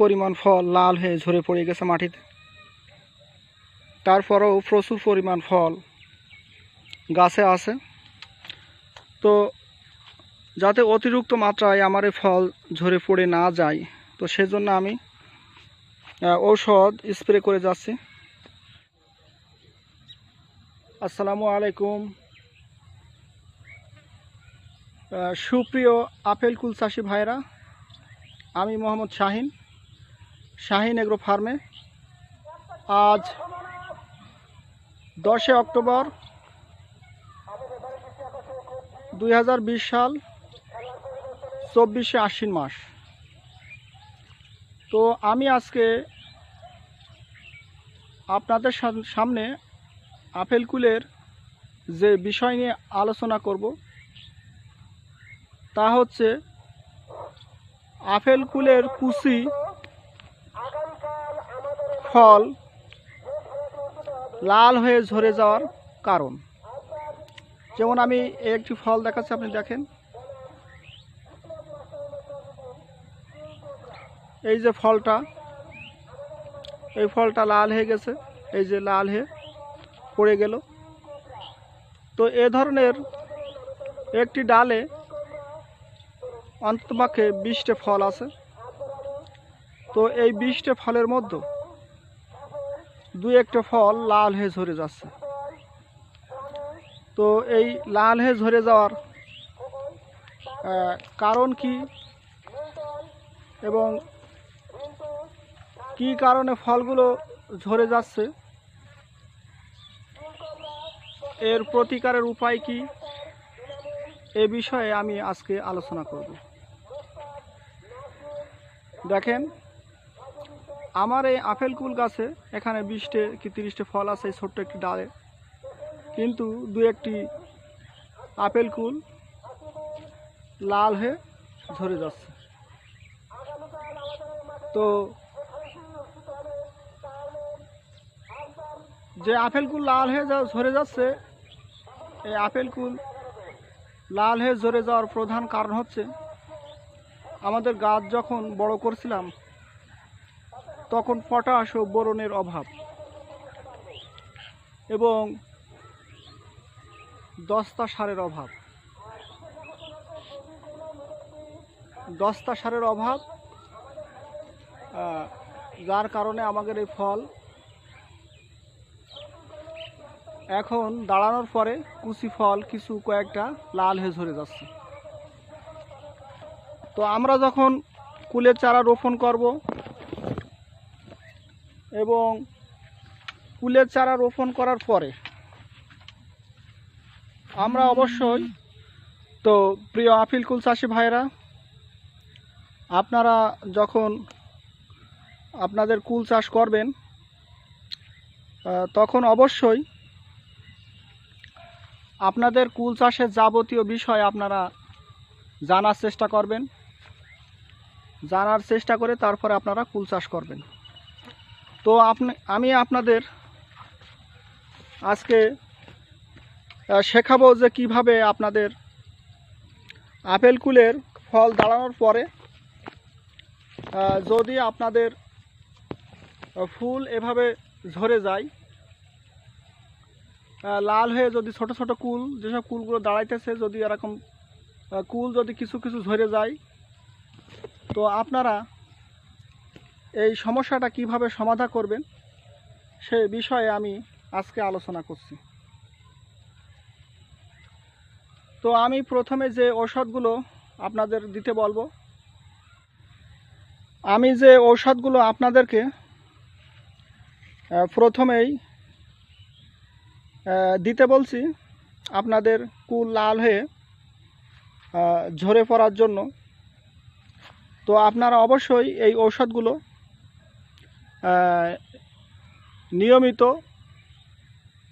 পরিমাণ ফল লাল হয়ে ঝরে পড়ে গেছে মাটিতে। তারপরেও প্রচুর পরিমাণ ফল গাছে আছে। তো যাতে অতিরিক্ত মাত্রায় আমার ফল ঝরে পড়ে না যায়, তো সেজন্য আমি ঔষধ স্প্রে করে যাচ্ছি। আসসালামু আলাইকুম। সুপ্রিয় আপেল কুল চাষি ভাইরা, আমি মোহাম্মদ শাহিন। শাহিন এগ্রো ফার্মে। আজ দশে অক্টোবর দুই হাজার বিশ সাল, চব্বিশে আশ্বিন মাস। তো আমি আজকে আপনাদের সাম- সামনে আপেল কুলের যে বিষয় নিয়ে আলোচনা করব, তা হচ্ছে আপেল কুলের কুচি ফল লাল হয়ে ঝরে যাওয়ার কারণ। যেমন আমি একটি ফল দেখাচ্ছি, আপনি দেখেন। এই যে ফলটা, এই ফলটা লাল হয়ে গেছে, এই যে লাল হয়ে পড়ে গেল। তো এ ধরনের একটি ডালে অন্ততপক্ষে বিশটে ফল আছে। তো এই বিশটে ফলের মধ্যে দুই একটা ফল লাল হয়ে ঝরে যাচ্ছে। তো এই লাল হয়ে ঝরে যাওয়ার কারণ কি? এবং কি কারণে ফলগুলো ঝরে যাচ্ছে? এর প্রতিকারের উপায় কি? এ বিষয়ে আমি আজকে আলোচনা করব। দেখেন আমার এই আপেল কুল গাছে এখানে বিশটে কি তিরিশটে ফল আছে, এই ছোট্ট একটি ডালে। কিন্তু দু একটি আপেল কুল লাল হয়ে ঝরে যাচ্ছে। তো যে আপেল কুল লাল হয়ে যা ঝরে যাচ্ছে, এই আপেল কুল লাল হয়ে ঝরে যাওয়ার প্রধান কারণ হচ্ছে, আমাদের গাছ যখন বড় করছিলাম তখন পটাশ ও বোরনের অভাব। এবং দস্তা সারের অভাব। দস্তা সারের অভাব যার কারণে আমাদের এই ফল এখন দাঁড়ানোর পরে কুচি ফল কিছু কয়েকটা লাল হয়ে ঝরে যাচ্ছে। তো আমরা যখন কুলের চারা রোপণ করব এবং কুলের চারা রোপণ করার পরে আমরা অবশ্যই তো প্রিয় আপিল কুল চাষি ভাইরা আপনারা যখন আপনাদের কুল চাষ করবেন তখন অবশ্যই আপনাদের কুল চাষের যাবতীয় বিষয় আপনারা জানার চেষ্টা করবেন। জানার চেষ্টা করে তারপরে আপনারা কুল চাষ করবেন। তো আপনি, আমি আপনাদের আজকে শেখাবো যে কীভাবে আপনাদের আপেল কুলের ফল দাঁড়ানোর পরে যদি আপনাদের ফুল এভাবে ঝরে যায় লাল হয়ে যদি ছোট ছোট কুল, যেসব কুলগুলো দাঁড়াইতেছে, যদি এরকম কুল যদি কিছু কিছু ঝরে যায়, তো আপনারা এই সমস্যাটা কীভাবে সমাধা করবেন, সে বিষয়ে আমি আজকে আলোচনা করছি। তো আমি প্রথমে যে ঔষধগুলো আপনাদের দিতে বলব, আমি যে ঔষধগুলো আপনাদেরকে প্রথমেই দিতে বলছি, আপনাদের কুল লাল হয়ে ঝরে পড়ার জন্য। তো আপনারা অবশ্যই এই ঔষধগুলো নিয়মিত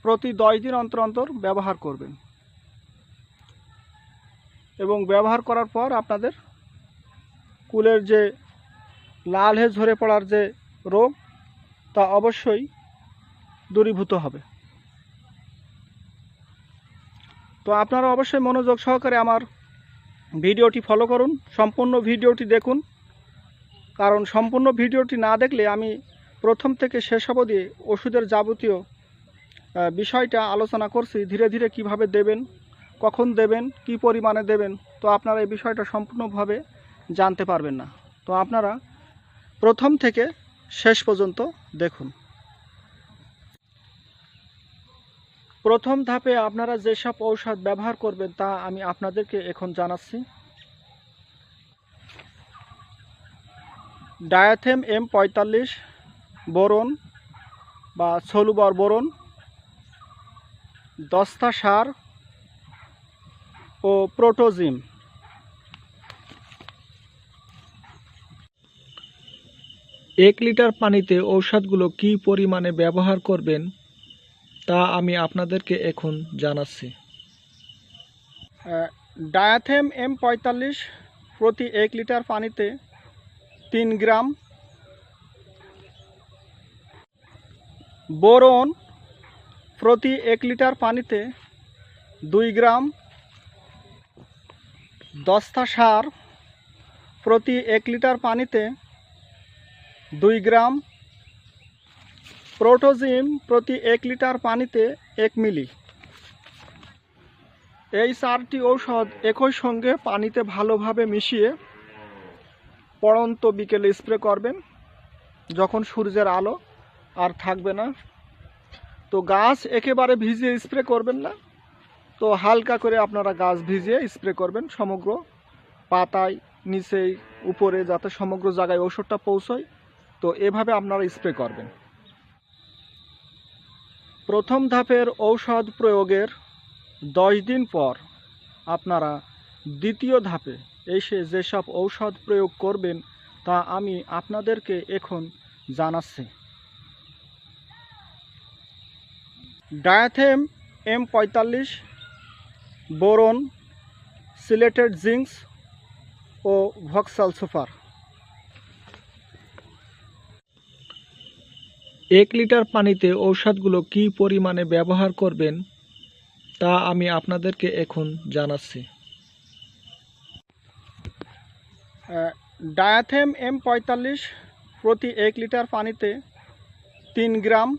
প্রতি দশ দিন অন্তর অন্তর ব্যবহার করবেন। এবং ব্যবহার করার পর আপনাদের কুলের যে লাল হয়ে ঝরে পড়ার যে রোগ, তা অবশ্যই দূরীভূত হবে। তো আপনারা অবশ্যই মনোযোগ সহকারে আমার ভিডিওটি ফলো করুন, সম্পূর্ণ ভিডিওটি দেখুন। কারণ সম্পূর্ণ ভিডিওটি না দেখলে আমি প্রথম থেকে শেষ অবধি ওষুধের যাবতীয় বিষয়টা আলোচনা করছি, ধীরে ধীরে কীভাবে দেবেন, কখন দেবেন, কি পরিমাণে দেবেন, তো আপনারা এই বিষয়টা সম্পূর্ণভাবে জানতে পারবেন না। তো আপনারা প্রথম থেকে শেষ পর্যন্ত দেখুন। প্রথম ধাপে আপনারা যেসব ঔষধ ব্যবহার করবেন তা আমি আপনাদেরকে এখন জানাচ্ছি। ডায়াথেম এম পঁয়তাল্লিশ বোরন বা সলুবর বোরন দস্তা সার ও প্রোটোজিম। এক লিটার পানিতে ঔষধগুলো কী পরিমাণে ব্যবহার করবেন তা আমি আপনাদেরকে এখন জানাচ্ছি। ডায়াথেম এম পঁয়তাল্লিশ প্রতি এক লিটার পানিতে তিন গ্রাম বোরন প্রতি এক লিটার পানিতে দুই গ্রাম দস্তা সার প্রতি এক লিটার পানিতে দুই গ্রাম প্রোটোজিম প্রতি এক লিটার পানিতে এক মিলি। এই চারটি ঔষধ একই সঙ্গে পানিতে ভালোভাবে মিশিয়ে পড়ন্ত বিকেলে স্প্রে করবেন, যখন সূর্যের আলো আর থাকবে না। তো গাছ একেবারে ভিজিয়ে স্প্রে করবেন না। তো হালকা করে আপনারা গাছ ভিজিয়ে স্প্রে করবেন সমগ্র পাতায়, নিচেই, উপরে যাতে সমগ্র জায়গায় ওষুধটা পৌঁছয়। তো এভাবে আপনারা স্প্রে করবেন। প্রথম ধাপের ঔষধ প্রয়োগের দশ দিন পর আপনারা দ্বিতীয় ধাপে এসে যেসব ঔষধ প্রয়োগ করবেন তা আমি আপনাদেরকে এখন জানাচ্ছি। ডায়াথেম এম পঁয়তাল্লিশ বোরন সিলেটেড জিঙ্কস ও ভক্সাল সুপার। এক লিটার পানিতে ঔষধগুলো কী পরিমাণে ব্যবহার করবেন তা আমি আপনাদেরকে এখন জানাচ্ছি। ডায়াথেম এম পঁয়তাল্লিশ প্রতি এক লিটার পানিতে তিন গ্রাম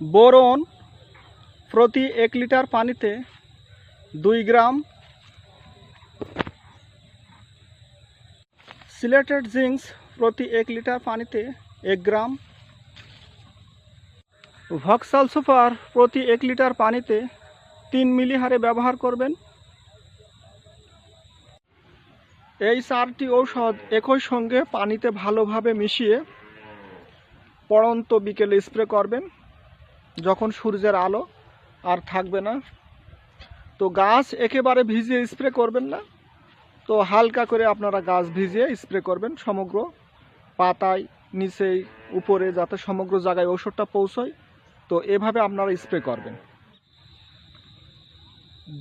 বোরন প্রতি এক লিটার পানিতে দুই গ্রাম সিলেটেড জিঙ্কস প্রতি এক লিটার পানিতে এক গ্রাম ভক্সাল সুপার প্রতি এক লিটার পানিতে তিন মিলি হারে ব্যবহার করবেন। এই চারটি ঔষধ একই সঙ্গে পানিতে ভালোভাবে মিশিয়ে পড়ন্ত বিকেলে স্প্রে করবেন। যখন সূর্যের আলো আর থাকবে না, তো গাছ একেবারে ভিজিয়ে স্প্রে করবেন না। তো হালকা করে আপনারা গাছ ভিজিয়ে স্প্রে করবেন সমগ্র পাতায়, নিচেই, উপরে, যাতে সমগ্র জায়গায় ওষুধটা পৌঁছয়। তো এভাবে আপনারা স্প্রে করবেন।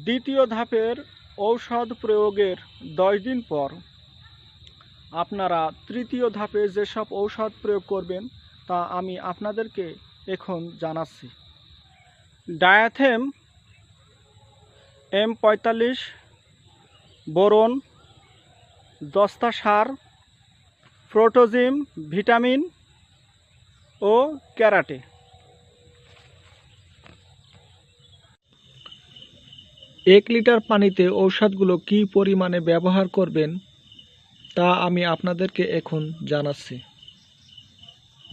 দ্বিতীয় ধাপের ঔষধ প্রয়োগের দশ দিন পর আপনারা তৃতীয় ধাপে যেসব ঔষধ প্রয়োগ করবেন, তা আমি আপনাদেরকে এখন জানাচ্ছি। ডায়াথেম এম পঁয়তাল্লিশ, বোরন, দস্তা সার, প্রোটোজিম, ভিটামিন ও ক্যারাটে। এক লিটার পানিতে ঔষধগুলো কী পরিমাণে ব্যবহার করবেন, তা আমি আপনাদেরকে এখন জানাচ্ছি।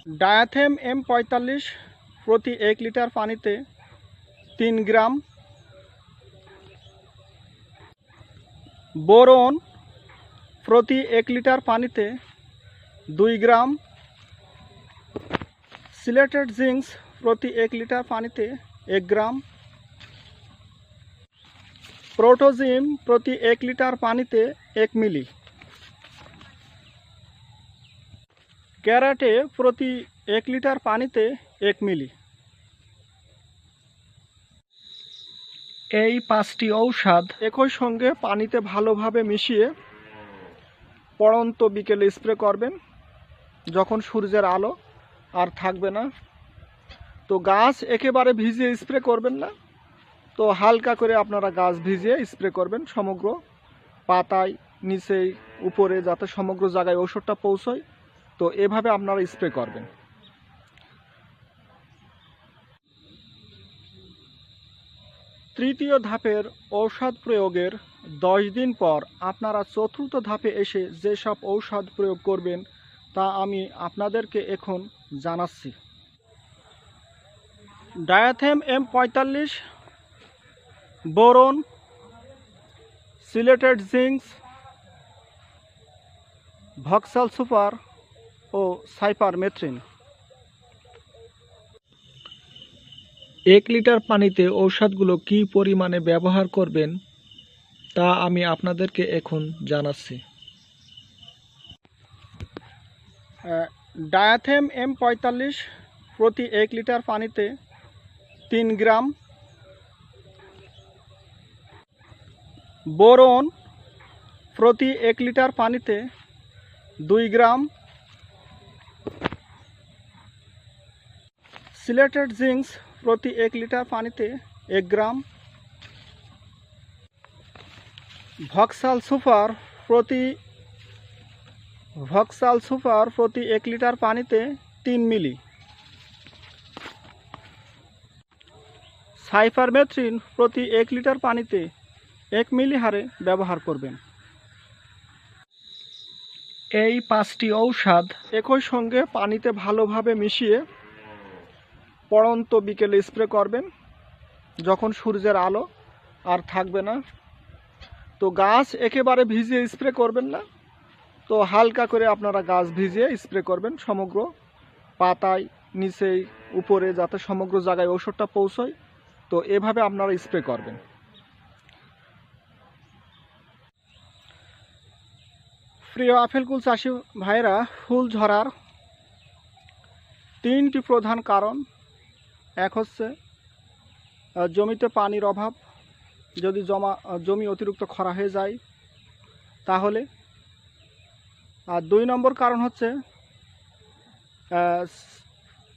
ডায়াথেম এম পঁয়তাল্লিশ প্রতি এক লিটার পানিতে তিন গ্রাম। বোরন প্রতি এক লিটার পানিতে দুই গ্রাম। সিলেটেড জিঙ্কস প্রতি এক লিটার পানিতে এক গ্রাম। প্রোটোজিম প্রতি এক লিটার পানিতে এক মিলি। ক্যারাটে প্রতি এক লিটার পানিতে এক মিলি। এই পাঁচটি ঔষধ একই সঙ্গে পানিতে ভালোভাবে মিশিয়ে পড়ন্ত বিকেলে স্প্রে করবেন যখন সূর্যের আলো আর থাকবে না। তো গাছ একেবারে ভিজিয়ে স্প্রে করবেন না। তো হালকা করে আপনারা গাছ ভিজিয়ে স্প্রে করবেন সমগ্র পাতায় নিচেই উপরে যাতে সমগ্র জায়গায় ওষুধটা পৌঁছয়। তো এভাবে আপনারা স্প্রে করবেন। তৃতীয় ধাপের ঔষধ প্রয়োগের দশ দিন পর আপনারা চতুর্থ ধাপে এসে যেসব ঔষধ প্রয়োগ করবেন, তা আমি আপনাদেরকে এখন জানাচ্ছি। ডায়াথেম এম পঁয়তাল্লিশ, boron, chelated zinc Voxal super ও সাইপার মেথ্রিন। এক লিটার পানিতে ঔষধগুলো কী পরিমাণে ব্যবহার করবেন তা আমি আপনাদেরকে এখন জানাচ্ছি। ডায়াথেম এম পঁয়তাল্লিশ প্রতি এক লিটার পানিতে তিন গ্রাম। বোরন প্রতি এক লিটার পানিতে দুই গ্রাম। সিলেটেড জিঙ্কস প্রতি এক লিটার পানিতে এক গ্রাম। ভক্সাল সুপার প্রতি ভক্সাল সুপার প্রতি এক লিটার পানিতে তিন মিলি। সাইফারমেথ্রিন প্রতি এক লিটার পানিতে এক মিলি হারে ব্যবহার করবেন। এই পাঁচটি ঔষধ একই সঙ্গে পানিতে ভালোভাবে মিশিয়ে পড়ন্ত বিকেলে স্প্রে করবেন, যখন সূর্যের আলো আর থাকবে না। তো গাছ একেবারে ভিজিয়ে স্প্রে করবেন না। তো হালকা করে আপনারা গাছ ভিজিয়ে স্প্রে করবেন সমগ্র পাতায়, নিচেই, উপরে, যাতে সমগ্র জায়গায় ওষুধটা পৌঁছয়। তো এভাবে আপনারা স্প্রে করবেন। প্রিয় আপেল কুল চাষি ভাইরা, ফুল ঝরার তিনটি প্রধান কারণ এক হচ্ছে জমিতে পানির অভাব। যদি জমা জমি অতিরিক্ত খরা হয়ে যায়, তাহলে, আর দুই নম্বর কারণ হচ্ছে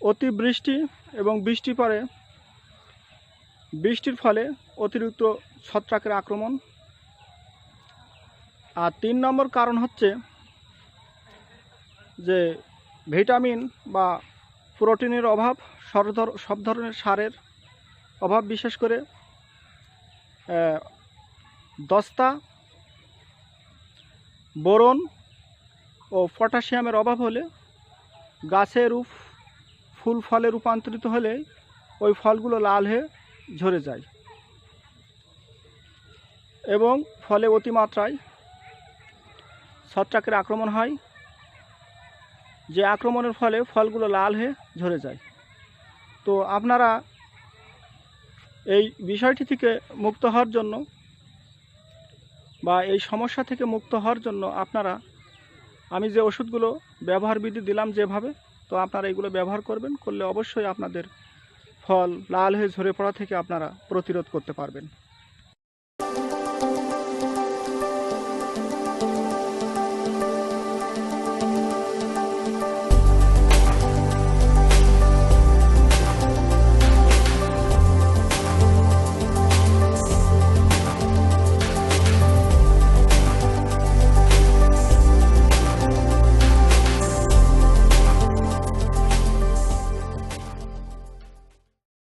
অতিবৃষ্টি এবং বৃষ্টি পরে। বৃষ্টির ফলে অতিরিক্ত ছত্রাকের আক্রমণ। আর তিন নম্বর কারণ হচ্ছে যে ভিটামিন বা প্রোটিনের অভাব সব ধর- সব ধরনের সারের অভাব, বিশেষ করে দস্তা, বোরন ও পটাশিয়ামের অভাব হলে গাছের রূপ, ফুল ফলে রূপান্তরিত হলে ওই ফলগুলো লাল হয়ে ঝরে যায় এবং ফলে অতিমাত্রায় ছত্রাকের আক্রমণ হয়। যে আক্রমণের ফলে ফলগুলো লাল হয়ে ঝরে যায়। তো আপনারা এই বিষয়টি থেকে মুক্ত হওয়ার জন্য বা এই সমস্যা থেকে মুক্ত হওয়ার জন্য আপনারা, আমি যে ওষুধগুলো ব্যবহার বিধি দিলাম যেভাবে, তো আপনারা এগুলো ব্যবহার করবেন, করলে অবশ্যই আপনাদের ফল লাল হয়ে ঝরে পড়া থেকে আপনারা প্রতিরোধ করতে পারবেন।